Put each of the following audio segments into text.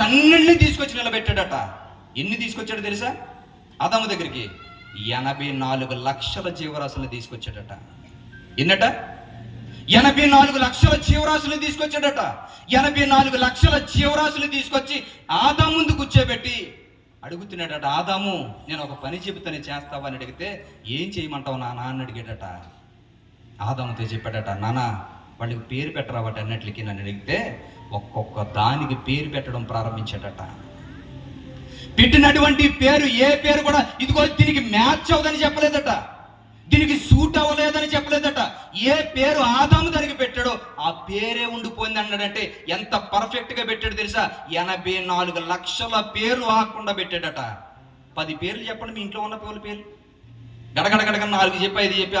అన్నింటినీ తీసుకొచ్చి నిలబెట్టాడట? ఎన్ని తీసుకొచ్చాడు తెలుసా? అదమ్మ దగ్గరికి ఎనభై నాలుగు లక్షల జీవరాశులను తీసుకొచ్చాడట. ఎన్నట? ఎనభై నాలుగు లక్షల జీవరాశులు తీసుకొచ్చాడట. ఎనభై నాలుగు లక్షల జీవరాశులు తీసుకొచ్చి ఆదా ముందు కూర్చోబెట్టి అడుగుతున్నాడట ఆదాము నేను ఒక పని చెబుతానే చేస్తావా? అని అడిగితే ఏం చేయమంటావు నాన్న? అని అడిగాడట. ఆదాముతో చెప్పాడట నాన్న వాళ్ళకి పేరు పెట్టరావట అన్నట్లకి అన్నిటికి నన్ను అడిగితే ఒక్కొక్క దానికి పేరు పెట్టడం ప్రారంభించాడట. పెట్టినటువంటి పేరు ఏ పేరు కూడా ఇదిగో దీనికి మ్యాచ్ అవ్వదని చెప్పలేదట. దీనికి సూట్ అవ్వలేదని చెప్పలేదట. ఏ పేరు ఆదాము దానికి పెట్టాడో ఆ పేరే ఉండిపోయింది అన్నాడంటే ఎంత పర్ఫెక్ట్గా పెట్టాడు తెలుసా? ఎనభై నాలుగు లక్షల పేర్లు ఆకుండా పెట్టాడట. పది పేర్లు చెప్పండి మీ ఇంట్లో ఉన్న పేర్లు పేర్లు. గడగడగడగ నాలుగు చెప్పి ఐదు చెప్పి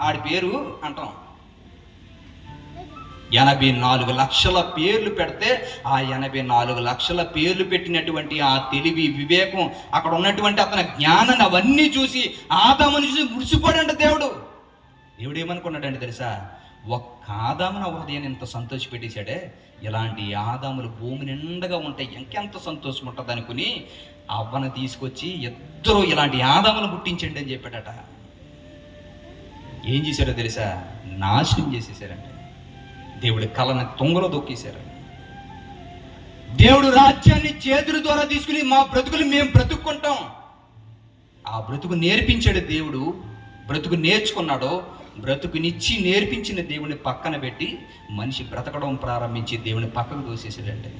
ఆడి పేరు అంటాం. ఎనభై నాలుగు లక్షల పేర్లు పెడితే ఆ ఎనభై నాలుగు లక్షల పేర్లు పెట్టినటువంటి ఆ తెలివి వివేకం అక్కడ ఉన్నటువంటి అతని జ్ఞానాన్ని అవన్నీ చూసి ఆదాముని చూసి మురిసిపోడంట దేవుడు. దేవుడు ఏమనుకున్నాడంటే తెలుసా? ఒక్క ఆదామున ఉదయం ఇంత సంతోష పెట్టేశాడే ఇలాంటి ఆదాములు భూమి నిండగా ఉంటే ఇంకెంత సంతోషం ఉంటుంది అనుకుని అవ్వను తీసుకొచ్చి ఇద్దరు ఇలాంటి ఆదాములు పుట్టించండి అని చెప్పాడట. ఏం చేశాడో తెలుసా? నాశనం చేసేసారంట దేవుడి కళని తుంగలో దొక్కేశారు. దేవుడు రాజ్యాన్ని చేతుల ద్వారా తీసుకుని మా బ్రతుకులు మేము బ్రతుక్కుంటాం. ఆ బ్రతుకు నేర్పించాడు దేవుడు. బ్రతుకు నేర్చుకున్నాడో బ్రతుకునిచ్చి నేర్పించిన దేవుని పక్కన పెట్టి మనిషి బ్రతకడం ప్రారంభించి దేవుని పక్కకు దోసేసాడంటే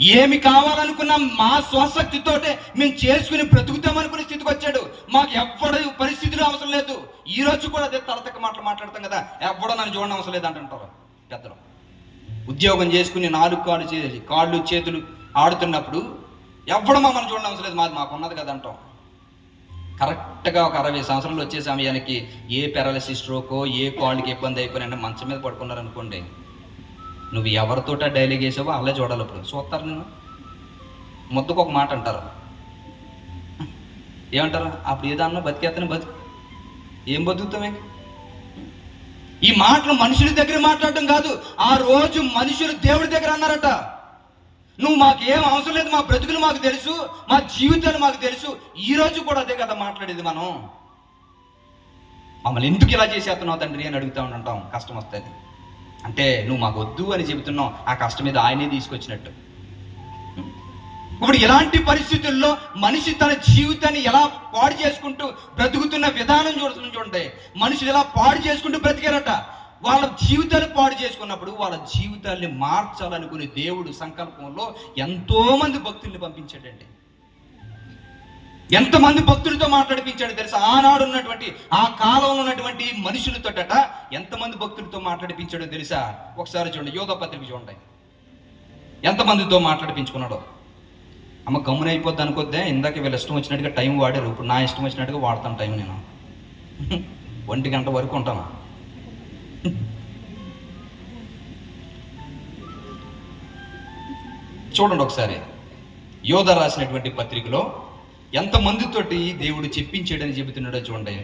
ఏమి కావాలనుకున్నా మా స్వశక్తితోటే మేము చేసుకుని బ్రతుకుతామనుకునే స్థితికి వచ్చాడు. మాకు ఎవ్వడ పరిస్థితులు అవసరం లేదు. ఈ రోజు కూడా అదే తలతక్క మాటలు మాట్లాడతాం కదా. ఎవ్వడో నన్ను చూడడం అవసరం లేదు అంటుంటారు. పెద్దలు ఉద్యోగం చేసుకుని నాలుగు కాళ్ళు చే కాళ్ళు చేతులు ఆడుతున్నప్పుడు ఎవ్వడం మమ్మల్ని చూడడం అవసరం లేదు. మాది మాకు ఉన్నది కదా అంటాం. కరెక్ట్గా ఒక అరవై సంవత్సరాలు వచ్చే సమయానికి ఏ పెరాలసిస్ స్ట్రోకో ఏ కాళ్ళకి ఇబ్బంది అయిపోయినా మంచం మీద పడుకున్నారు అనుకోండి. నువ్వు ఎవరితోట డైలీ చేసావో అలా చూడాలి ఇప్పుడు చూస్తారు నేను ముద్దకు ఒక మాట అంటారు. ఏమంటారు? అప్పుడు ఏదన్నా బతికేతనే బతుకు. ఏం బతుకుతామే ఈ మాటలు మనుషుల దగ్గర మాట్లాడటం కాదు ఆ రోజు మనుషులు దేవుడి దగ్గర అన్నారట. నువ్వు మాకు ఏం అవసరం లేదు మా బ్రతుకులు మాకు తెలుసు మా జీవితాలు మాకు తెలుసు ఈ రోజు కూడా అదే కదా మాట్లాడేది మనం. మమ్మల్ని ఎందుకు ఇలా చేసేస్తున్నావు తండ్రి అని అడుగుతా ఉంటాం కష్టం వస్తుంది. అంటే నువ్వు మాకు వద్దు అని చెబుతున్నావు ఆ కష్టం మీద ఆయనే తీసుకొచ్చినట్టు. ఇప్పుడు ఇలాంటి పరిస్థితుల్లో మనిషి తన జీవితాన్ని ఎలా పాడు చేసుకుంటూ బ్రతుకుతున్న విధానం చూడుతుంది చూడండి. మనుషులు ఎలా పాడు చేసుకుంటూ బ్రతికారట. వాళ్ళ జీవితాలు పాడు చేసుకున్నప్పుడు వాళ్ళ జీవితాల్ని మార్చాలనుకునే దేవుడు సంకల్పంలో ఎంతోమంది భక్తుల్ని పంపించాడండి. ఎంతమంది భక్తులతో మాట్లాడిపించాడు తెలుసా? ఆనాడు ఉన్నటువంటి ఆ కాలంలో ఉన్నటువంటి మనుషులతోటట ఎంతమంది భక్తులతో మాట్లాడిపించాడో తెలుసా? ఒకసారి చూడండి యోగ పత్రిక చూడండి. ఎంతమందితో మాట్లాడిపించుకున్నాడో? అమ్మ గమ్మున అయిపోద్ది అనుకోద్దే ఇందాక వీళ్ళు ఇష్టం వచ్చినట్టుగా టైం వాడారు ఇప్పుడు నా ఇష్టం వచ్చినట్టుగా వాడతాను టైం నేను. ఒంటి గంట వరకు ఉంటాను? చూడండి ఒకసారి. యోధ రాసినటువంటి పత్రికలో ఎంతమందితోటి దేవుడు చెప్పించాడని చెబుతున్నాడో చూడండి.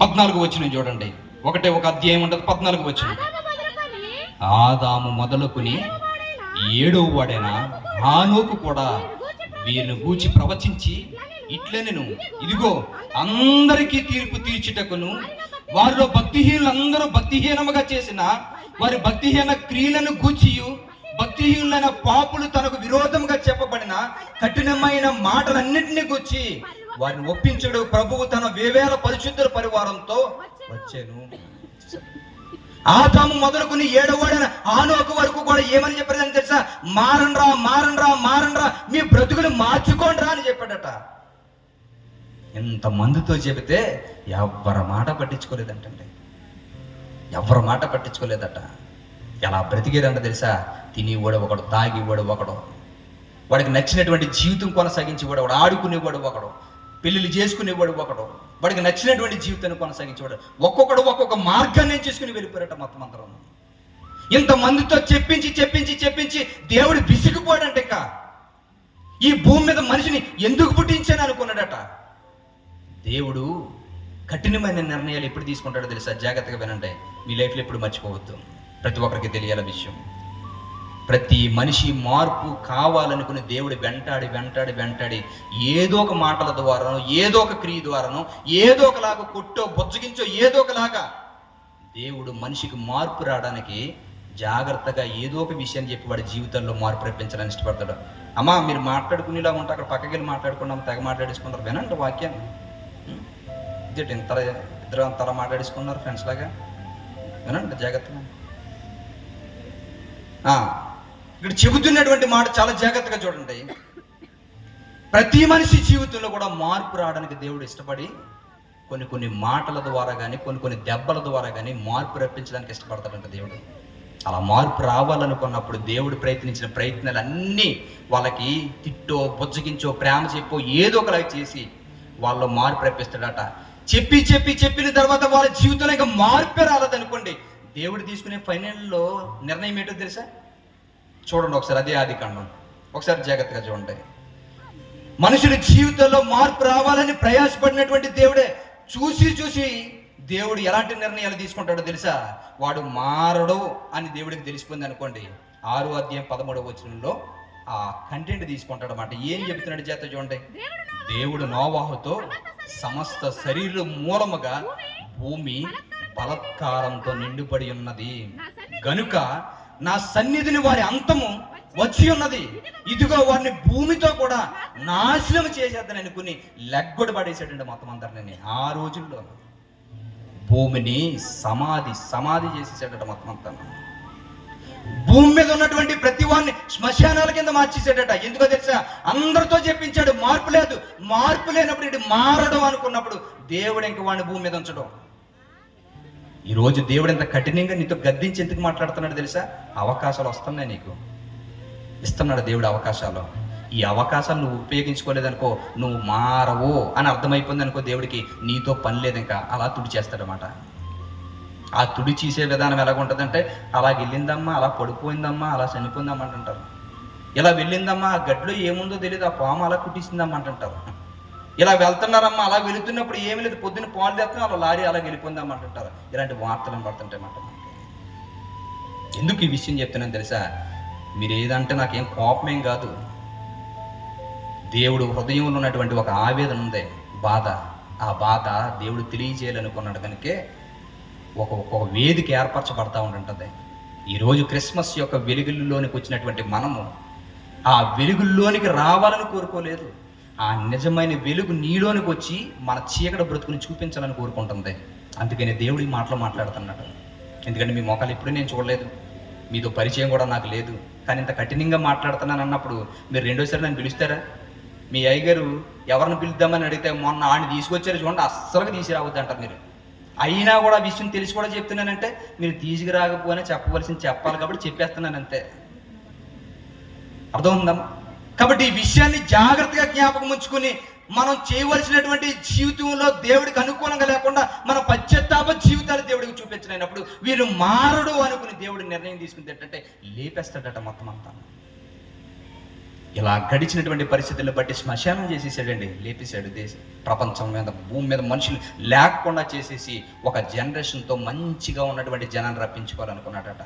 పద్నాలుగు వచ్చిన చూడండి. ఒకటే ఒక అధ్యాయం ఉంటుంది పద్నాలుగు వచ్చిన ఆదాము మొదలుకొని? ఆదాము మొదలుకుని ఏడవ వాడైన హానోకు కూడా వీరిని గూచి ప్రవచించి ఇట్లే ఇదిగో అందరికీ తీర్పు తీర్చుటకును వారిలో భక్తిహీనులందరూ భక్తిహీనముగా చేసిన వారి భక్తిహీన క్రియలను గూచియు భక్తిహీనులైన పాపులు తనకు విరోధంగా చెప్పబడిన కఠినమైన మాటలన్నింటినీ గూర్చి వారిని ఒప్పించడు ప్రభువు తన వేవేల పరిశుద్ధుల పరివారంతో వచ్చాను. ఆదాము మొదలుకుని ఏడవాడైన ఆనోకు వరకు కూడా ఏమని చెప్పారని తెలుసా? మారండ్రా మారండ్రా మారండ్రా మీ బ్రతుకులు మార్చుకోండిరా అని చెప్పాడట. ఎంతమందితో చెబితే ఎవ్వరి మాట పట్టించుకోలేదంటండి. ఎవ్వరి మాట పట్టించుకోలేదట. ఎలా బ్రతికేదంట తెలుసా? తినేవాడు ఒకడు తాగేవాడు ఒకడు. వాడికి నచ్చినటువంటి జీవితం కొనసాగించి వాడు ఆడుకునేవాడు ఒకడు. పెళ్ళిళ్ళు చేసుకునేవాడు ఒకడు. వాడికి నచ్చినటువంటి జీవితాన్ని కొనసాగించేవాడు. ఒక్కొక్కడు ఒక్కొక్క మార్గాన్ని చేసుకుని వెళ్ళిపోయారట మొత్తం అందరం ఇంతమందితో చెప్పించి చెప్పించి చెప్పించి దేవుడు విసిగిపోయాడంట ఇంకా. ఈ భూమి మీద మనిషిని ఎందుకు పుట్టించాను అనుకున్నాడట. దేవుడు కఠినమైన నిర్ణయాలు ఎప్పుడు తీసుకుంటాడో తెలుసా? జాగ్రత్తగా వినండి. మీ లైఫ్లో ఎప్పుడు మర్చిపోవద్దు. ప్రతి ఒక్కరికి తెలియాల విషయం. ప్రతి మనిషి మార్పు కావాలనుకుని దేవుడు వెంటాడి వెంటాడి వెంటాడి ఏదో ఒక మాటల ద్వారానో ఏదో ఒక క్రియ ద్వారానో ఏదో ఒకలాగా కొట్టో బొజ్జగించో ఏదో ఒకలాగా దేవుడు మనిషికి మార్పు రావడానికి జాగ్రత్తగా ఏదో ఒక విషయాన్ని చెప్పి వాడి జీవితంలో మార్పు రప్పించాలని ఇష్టపడతాడు. అమ్మా మీరు మాట్లాడుకునేలా ఉంటే అక్కడ పక్కకి వెళ్ళి మాట్లాడుకున్నాం తెగ మాట్లాడేసుకున్నారు వినండి వాక్యాన్ని ఉం? ఇదేంటి ఇంత ఇద్దరు అంతలా మాట్లాడేసుకున్నారు ఫ్రెండ్స్ లాగా. వినండి జాగ్రత్తగా. ఇక్కడ చెబుతున్నటువంటి మాట చాలా జాగ్రత్తగా చూడండి. ప్రతి మనిషి జీవితంలో కూడా మార్పు రావడానికి దేవుడు ఇష్టపడి కొన్ని కొన్ని మాటల ద్వారా కానీ కొన్ని కొన్ని దెబ్బల ద్వారా కానీ మార్పు రప్పించడానికి ఇష్టపడతాడంట దేవుడు. అలా మార్పు రావాలనుకున్నప్పుడు దేవుడు ప్రయత్నించిన ప్రయత్నాలు అన్నీ వాళ్ళకి తిట్టో బుజ్జగించో ప్రేమ చెప్పో ఏదో ఒకలాగా చేసి వాళ్ళు మార్పు రప్పిస్తాడట. చెప్పి చెప్పి చెప్పిన తర్వాత వాళ్ళ జీవితంలో ఇంకా మార్పే రాలేదనుకోండి. దేవుడు తీసుకునే ఫైనల్లో నిర్ణయం ఏంటో తెలుసా? చూడండి ఒకసారి అదే ఆది కాండం ఒకసారి జాగ్రత్తగా చూడండి. మనుషుల జీవితంలో మార్పు రావాలని ప్రయాసపడినటువంటి దేవుడే చూసి చూసి దేవుడు ఎలాంటి నిర్ణయాలు తీసుకుంటాడో తెలుసా? వాడు మారడు అని దేవుడికి తెలిసిపోయింది అనుకోండి ఆరో అధ్యాయం పదమూడవ వచనంలో ఆ కంటెంట్ తీసుకుంటాడు అనమాట ఏం చెప్తున్నాడు చేత చూడండి? దేవుడు నోవాహుతో సమస్త శరీరం మూలముగా భూమి బలత్కారంతో నిండుపడి ఉన్నది. గనుక నా సన్నిధిని వారి అంతము వచ్చి ఉన్నది. ఇదిగో వారిని భూమితో కూడా నాశనం చేసేద్దని అనుకుని లెగ్గొడ పడేసాడండి మొత్తం అందరిని. ఆ రోజుల్లో భూమిని సమాధి సమాధి చేసేసాడట మొత్తం అంతా. భూమి మీద ఉన్నటువంటి ప్రతి వాడిని శ్మశానాల కింద మార్చేసాడట ఎందుకో తెలుసా? అందరితో చెప్పించాడు మార్పు లేదు. మార్పు లేనప్పుడు ఇటు మారడం అనుకున్నప్పుడు దేవుడు ఇంక వాడిని భూమి మీద ఉంచడం. ఈరోజు దేవుడు ఎంత కఠినంగా నీతో గద్దించి ఎందుకు మాట్లాడుతున్నాడు తెలుసా? అవకాశాలు వస్తున్నాయి నీకు. ఇస్తున్నాడు దేవుడు అవకాశాలు. ఈ అవకాశాలు నువ్వు ఉపయోగించుకోలేదనుకో నువ్వు మారవు అని అర్థమైపోయింది అనుకో దేవుడికి నీతో పని లేదు ఇంకా. అలా తుడిచేస్తాడనమాట ఆ తుడి చేసే విధానం ఎలాగుంటుందంటే అలా వెళ్ళిందమ్మా అలా పడిపోయిందమ్మా అలా చనిపోయిందమ్మా అంటుంటారు. ఇలా వెళ్ళిందమ్మా ఆ గడ్డలో ఏముందో తెలియదు ఆ పాము అలా కుట్టిస్తుందమ్మా అంటుంటారు. ఇలా వెళ్తున్నారమ్మా అలా వెళుతున్నప్పుడు ఏమీ లేదు పొద్దున్న పాలు తెస్తాం అలా లారీ అలా వెళ్ళిపోయిందమ్మా అంటుంటారు ఇలాంటి వార్తలు పడుతుంటాయి మాట ఎందుకు ఈ విషయం చెప్తున్నాను తెలుసా? మీరు ఏదంటే నాకేం కోపమేం కాదు. దేవుడు హృదయంలో ఉన్నటువంటి ఒక ఆవేదన ఉంది బాధ. ఆ బాధ దేవుడు తెలియజేయాలనుకున్నాడు కనుకే ఒక ఒక వేదిక ఏర్పరచబడతా ఉంటుంటుంది. ఈరోజు క్రిస్మస్ యొక్క వెలుగుల్లోనికి వచ్చినటువంటి మనము ఆ వెలుగుల్లోనికి రావాలని కోరుకోలేదు. ఆ నిజమైన వెలుగు నీలోనికి వచ్చి మన చీకటి బ్రతుకుని చూపించాలని కోరుకుంటుంది. అందుకని దేవుడి మాటలు మాట్లాడుతున్నాడు ఎందుకంటే మీ మొక్కలు ఎప్పుడూ నేను చూడలేదు. మీతో పరిచయం కూడా నాకు లేదు. కానీ ఇంత కఠినంగా మాట్లాడుతున్నాను అన్నప్పుడు మీరు రెండోసారి నన్ను పిలుస్తారా? మీ అయ్యగారు ఎవరిని పిలుద్దామని అడిగితే మొన్న ఆయన తీసుకొచ్చారు చూడండి అస్సలుగా తీసుకురావద్దు అంటారు మీరు. అయినా కూడా విషయం తెలిసి కూడా చెప్తున్నానంటే మీరు తీసుకురాకపోయినా చెప్పవలసింది చెప్పాలి కాబట్టి చెప్పేస్తున్నాను అంతే అర్థం ఉందమ్మా కాబట్టి ఈ విషయాన్ని జాగ్రత్తగా జ్ఞాపకం ఉంచుకుని మనం చేయవలసినటువంటి జీవితంలో దేవుడికి అనుకూలంగా లేకుండా మన పశ్చాత్తాప జీవితాలు దేవుడికి చూపించలేనప్పుడు వీరు మారడు అనుకుని దేవుడు నిర్ణయం తీసుకుంది ఏంటంటే లేపేస్తాడట మొత్తం అంతా. ఇలా గడిచినటువంటి పరిస్థితులను బట్టి శ్మశానం చేసేసాడండి. లేపేశాడు దేశ ప్రపంచం మీద భూమి మీద మనుషులు లేకుండా చేసేసి ఒక జనరేషన్తో మంచిగా ఉన్నటువంటి జనాన్ని రప్పించుకోవాలనుకున్నాడట.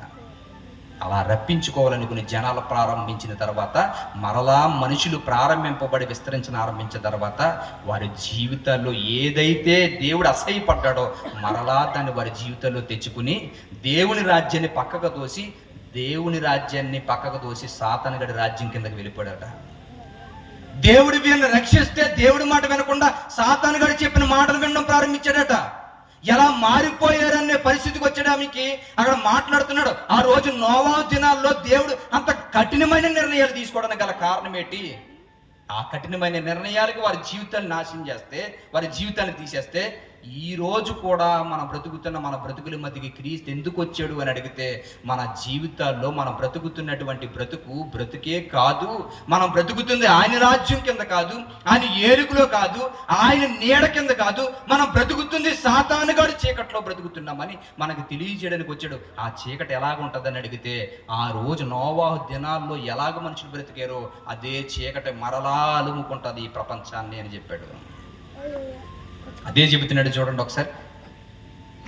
అలా రప్పించుకోవాలనుకుని జనాలు ప్రారంభించిన తర్వాత మరలా మనుషులు ప్రారంభింపబడి విస్తరించిన ఆరంభించిన తర్వాత వారి జీవితాల్లో ఏదైతే దేవుడు అసహ్యపడ్డాడో మరలా దాన్ని వారి జీవితంలో తెచ్చుకుని దేవుని రాజ్యాన్ని పక్కకు తోసి దేవుని రాజ్యాన్ని పక్కకు తోసి సాతనగడి రాజ్యం కిందకి వెళ్ళిపోయాడట. దేవుడు వీళ్ళని రక్షిస్తే దేవుడి మాట వినకుండా సాతానుగాడు చెప్పిన మాటలు వినడం ప్రారంభించాడట. ఎలా మారిపోయారనే పరిస్థితికి వచ్చడానికి అక్కడ మాట్లాడుతున్నాడు. ఆ రోజు నోవా దినాల్లో దేవుడు అంత కఠినమైన నిర్ణయాలు తీసుకోవడానికి గల కారణం ఏంటి? ఆ కఠినమైన నిర్ణయాలకు వారి జీవితాన్ని నాశనం చేస్తే వారి జీవితాన్ని తీసేస్తే ఈ రోజు కూడా మన బ్రతుకుతున్న మన బ్రతుకుల మధ్యకి క్రీస్తు ఎందుకు వచ్చాడు అని అడిగితే మన జీవితాల్లో మనం బ్రతుకుతున్నటువంటి బ్రతుకు బ్రతుకే కాదు. మనం బ్రతుకుతుంది ఆయన రాజ్యం కింద కాదు ఆయన ఏరుకులో కాదు ఆయన నీడ కింద కాదు. మనం బ్రతుకుతుంది సాతానుగాడు చీకట్లో బ్రతుకుతున్నామని మనకు తెలియజేయడానికి వచ్చాడు. ఆ చీకటి ఎలాగుంటుందని అడిగితే ఆ రోజు నోవాహు దినాల్లో ఎలాగ మనుషులు బ్రతికారో అదే చీకటి మరలా అలుముకుంటుంది ఈ ప్రపంచాన్ని అని చెప్పాడు. అదే చెబుతున్నాడు చూడండి ఒకసారి.